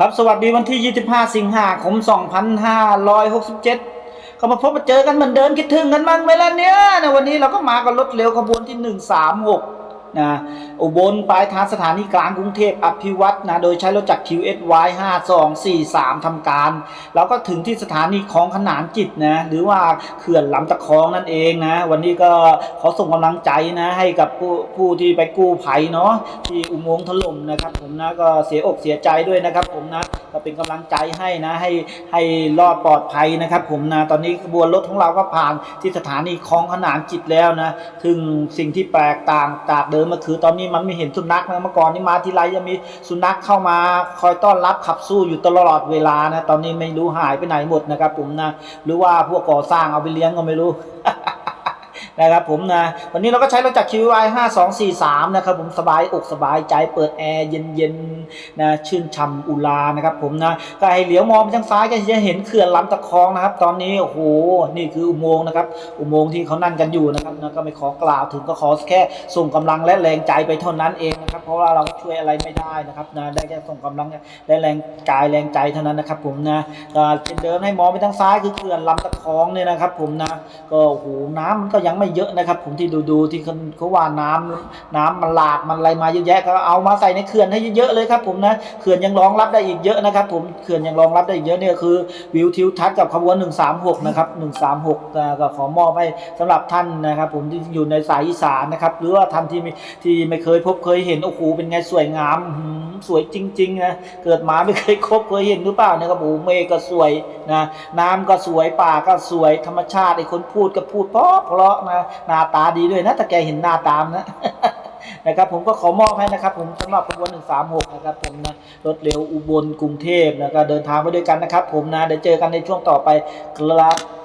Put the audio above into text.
ครับสวัสดีวันที่ 25 สิงหาคม 2567ก็มาพบมาเจอกันเหมือนเดิมคิดถึงกันบ้างไหมล่ะเนี่ยนะวันนี้เราก็มากับรถเร็วขบวนที่ 136 นะอุบลปลายทางสถานีกลางกรุงเทพอภิวัตนะโดยใช้รถจักร QSY 5243ทำการเราก็ถึงที่สถานีคลองขนานจิตนะหรือว่าเขื่อนลำตะคองนั่นเองนะวันนี้ก็ขอส่งกำลังใจนะให้กับผู้ผู้ที่ไปกู้ภัยเนาะที่อุโมงค์ถล่มนะครับผมนะก็เสียอกเสียใจด้วยนะครับผมนะ ก็เป็นกำลังใจให้นะให้ให้รอดปลอดภัยนะครับ ผมนะตอนนี้ขบวนรถของเราก็ผ่านที่สถานีคลองขนานจิตแล้วนะถึงสิ่งที่แปลกต่างจากเดิมก็คือ ตอนนี้มันไม่เห็นสุนัขนะเมื่อก่อนนี่มาทีไรจะมีสุนัขเข้ามาคอยต้อนรับขับสู้อยู่ตลอดเวลานะตอนนี้ไม่รู้หายไปไหนหมดนะครับ ผมนะหรือว่าพวกก่อสร้างเอาไปเลี้ยงก็ไม่รู้ นะครับผมนะวันนี้เราก็ใช้รถจาก QI 5243 นะครับผมสบายอกสบายใจเปิดแอร์เย็นๆนะชื่นช่ำอุลานะครับผมนะก็ให้เหลียวมองไปทางซ้ายก็จะเห็นเขื่อนลำตะคองนะครับ ตอนนี้โอ้โหนี่คืออุโมงค์นะครับอุโมงค์ที่เขานั่งกันอยู่นะครับนะก็ไม่ขอกล่าวถึงก็ขอแค่ส่งกำลังและแรงใจไปเท่านั้นเองนะครับเพราะว่าเราช่วยอะไรไม่ได้นะครับนะได้แค่ส่งกำลังและแรงกายแรงใจเท่านั้นนะครับผมนะก็เป็นเดิมให้มองไปทางซ้ายคือเขื่อนลำตะคองเนี่ยนะครับผมนะก็โอ้โหน้ำมันก็ยังไม่เยอะนะครับ ผมที่ดูดูที่เขาเขาว่าน้ำน้ำมันหลากมันอะไรมาเยอะแยะก็เอามาใส่ในเขื่อนให้เยอะๆเลยครับผมนะเขื่อนยังรองรับได้อีกเยอะนะครับ ผมเขื่อนยังรองรับได้อีกเยอะเนี่ยคือวิวทิวทัศน์กับขบวน 136 นะครับ136อ่าก็ขอมอบให้สำหรับท่านนะครับ ผมที่อยู่ในสายอีสานนะครับ หรือว่าท่านที่ไม่ที่ไม่เคยพบเคยเห็นโอ้โหเป็นไงสวยงามหืม สวยจริงๆนะเกิดมาไม่เคยคบเคยเห็นหรือเปล่านะครับโอ้เมฆก็สวยนะน้ำก็สวยป่าก็สวยธรรมชาติไอ้คนพูดก็พูดเพราะเพราะนะหน้าตาดีด้วยนะถ้าแกเห็นหน้าตามนะนะครับผมก็ขอมอบให้นะครับ ผมสำหรับขบวน136 นะครับ ผมนะรถเร็วอุบลกรุงเทพนะก็เดินทางไปด้วยกันนะครับ ผมนะเดี๋ยวเจอกันในช่วงต่อไปครับ